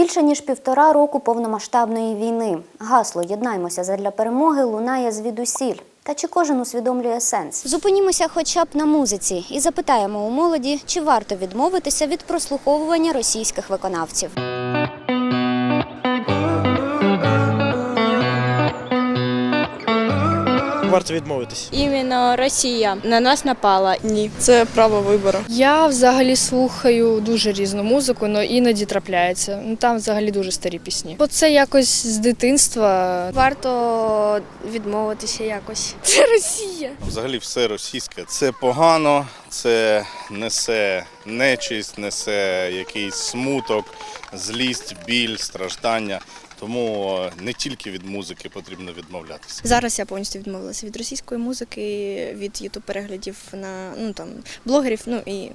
Більше ніж півтора року повномасштабної війни. Гасло Єднаймося задля перемоги лунає звідусіль. Та чи кожен усвідомлює сенс? Зупинімося хоча б на музиці і запитаємо у молоді, чи варто відмовитися від прослуховування російських виконавців. Варто відмовитись. Іменно Росія на нас напала. Ні, це право вибору. Я взагалі слухаю дуже різну музику, але іноді трапляється. Ну там взагалі дуже старі пісні. Бо це якось з дитинства. Варто відмовитися якось. Це Росія. Взагалі все російське. Це погано, це несе нечисть, несе якийсь смуток, злість, біль, страждання. Тому е, не тільки від музики потрібно відмовлятися. Зараз я повністю відмовилася від російської музики, від ютуб переглядів на ну там блогерів, ну і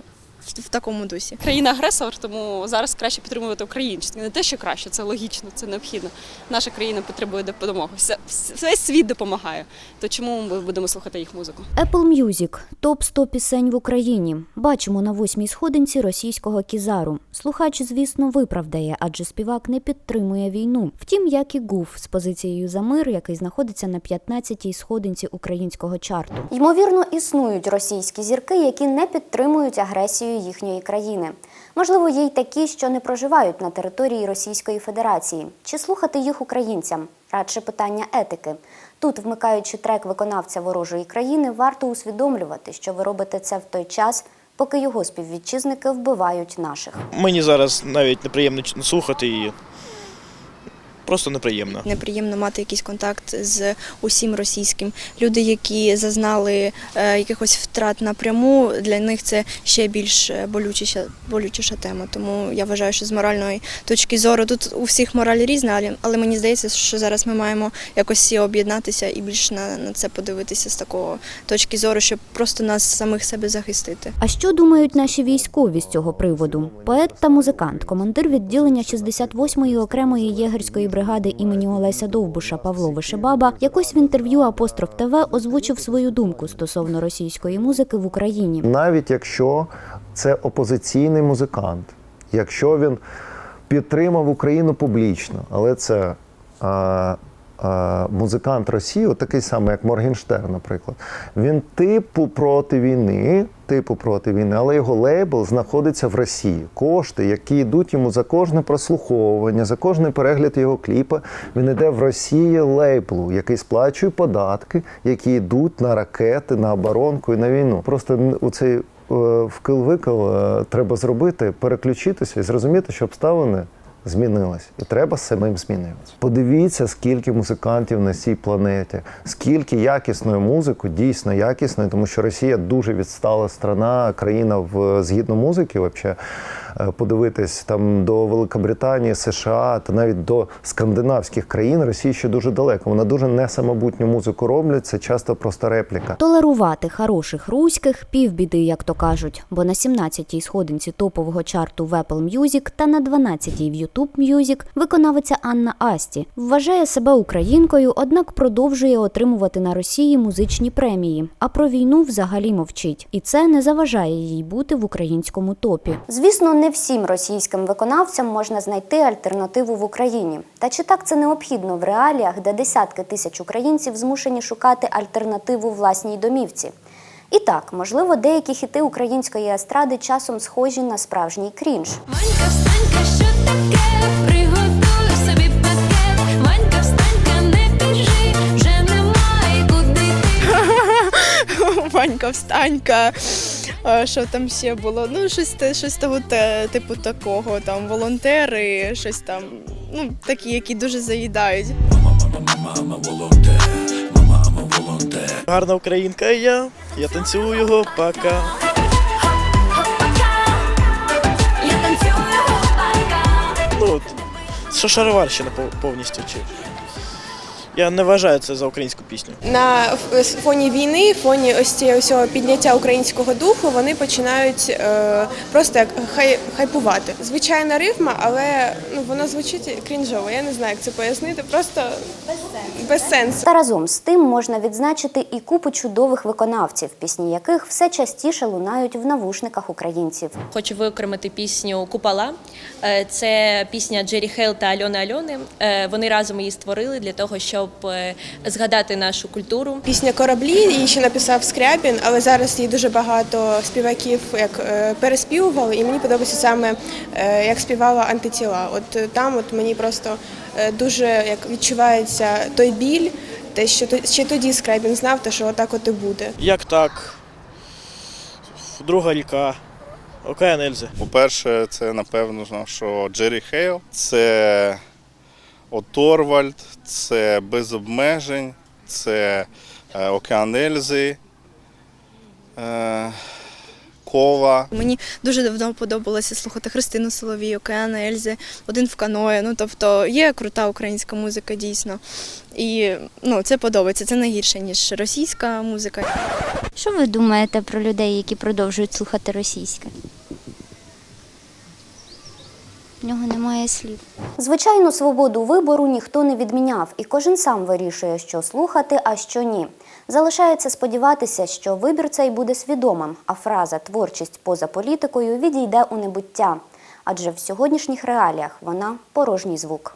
в, такому дусі. країна-агресор, тому зараз краще підтримувати українське. Не те, що краще, це логічно, це необхідно. Наша країна потребує допомоги. Все, весь світ допомагає. То чому ми будемо слухати їх музику? Apple Music – топ 100 пісень в Україні. Бачимо на восьмій сходинці російського кізару. Слухач, звісно, виправдає, адже співак не підтримує війну. Втім, як і Гуф з позицією за мир, який знаходиться на 15-й сходинці українського чарту. Ймовірно, існують російські зірки, які не підтримують агресію їхньої країни. Можливо, є й такі, що не проживають на території Російської Федерації. Чи слухати їх українцям? Радше питання етики. Тут, вмикаючи трек виконавця ворожої країни, варто усвідомлювати, що ви робите це в той час, поки його співвітчизники вбивають наших. Мені зараз навіть неприємно слухати її. Просто неприємно. Неприємно мати якийсь контакт з усім російським. Люди, які зазнали е, якихось втрат напряму, для них це ще більш е, болючіша, болючіша тема. Тому я вважаю, що з моральної точки зору тут у всіх мораль різна, але, але мені здається, що зараз ми маємо якось всі об'єднатися і більш на, на це подивитися з такого точки зору, щоб просто нас самих себе захистити. А що думають наші військові з цього приводу? Поет та музикант, командир відділення 68-ї окремої єгерської бригади імені Олеся Довбуша Павло Вишебаба якось в інтерв'ю Апостроф ТВ озвучив свою думку стосовно російської музики в Україні. навіть якщо це опозиційний музикант, якщо він підтримав Україну публічно, але це а, а, музикант Росії, такий самий, як Моргенштерн, наприклад, він типу проти війни, типу проти війни, але його лейбл знаходиться в Росії. Кошти, які йдуть йому за кожне прослуховування, за кожний перегляд його кліпа, він йде в Росії лейблу, який сплачує податки, які йдуть на ракети, на оборонку і на війну. Просто у цей вкил-викил е, треба зробити, переключитися і зрозуміти, що обставини змінились. І треба самим змінюватися. Подивіться, скільки музикантів на цій планеті, скільки якісної музики, дійсно якісної, тому що Росія дуже відстала страна, країна в згідно музики, взагалі. Подивитись там до Великобританії, США та навіть до скандинавських країн Росії ще дуже далеко. Вона дуже несамобутню музику роблять. Це часто просто репліка. Толерувати хороших руських півбіди, як то кажуть, бо на 17-й сходинці топового чарту в Apple Music та на 12-й в YouTube Music виконавиця Анна Асті вважає себе українкою, однак продовжує отримувати на Росії музичні премії. А про війну взагалі мовчить, і це не заважає їй бути в українському топі. Звісно, не всім російським виконавцям можна знайти альтернативу в Україні. Та чи так це необхідно в реаліях, де десятки тисяч українців змушені шукати альтернативу власній домівці? І так, можливо, деякі хіти української естради часом схожі на справжній крінж. Манька, встанька, що таке? Йти. Ванька, встанька. Що там ще було? Ну, щось, щось того типу такого, там волонтери, щось там, ну, такі, які дуже заїдають. Гарна українка я, я танцюю його пока. Ну, що шароварщина повністю чи. Я не вважаю це за українську пісню. На фоні війни, фоні ось цього підняття українського духу, вони починають е, просто як хай, хайпувати. Звичайна рифма, але ну воно звучить крінжово. Я не знаю, як це пояснити. Просто без сенсу. Та разом з тим можна відзначити і купу чудових виконавців, пісні яких все частіше лунають в навушниках українців. Хочу виокремити пісню Купола. Е, Це пісня Джері Хейл та Альони Альони. Е, Вони разом її створили для того, щоб е, згадати нашу культуру. Пісня Кораблі її ще написав Скрябін, але зараз її дуже багато співаків як переспівували, і мені подобається саме як співала антитіла. От там от мені просто дуже як відчувається той біль, те, що ще тоді Скрябін знав, те, що отак от і буде. Як так? Друга ріка. Океан Ельзи. По-перше, це напевно, що Джері Хейл, це Оторвальд, це без обмежень, це е, Океан Ельзи, е, Кова. Мені дуже давно подобалося слухати Христину Соловій, Океана Ельзи, один в каное. Ну тобто є крута українська музика дійсно. І ну, це подобається. Це не гірше, ніж російська музика. Що ви думаєте про людей, які продовжують слухати російське? Нього немає слів. Звичайну свободу вибору ніхто не відміняв, і кожен сам вирішує, що слухати, а що ні. Залишається сподіватися, що вибір цей буде свідомим, а фраза творчість поза політикою відійде у небуття. Адже в сьогоднішніх реаліях вона порожній звук.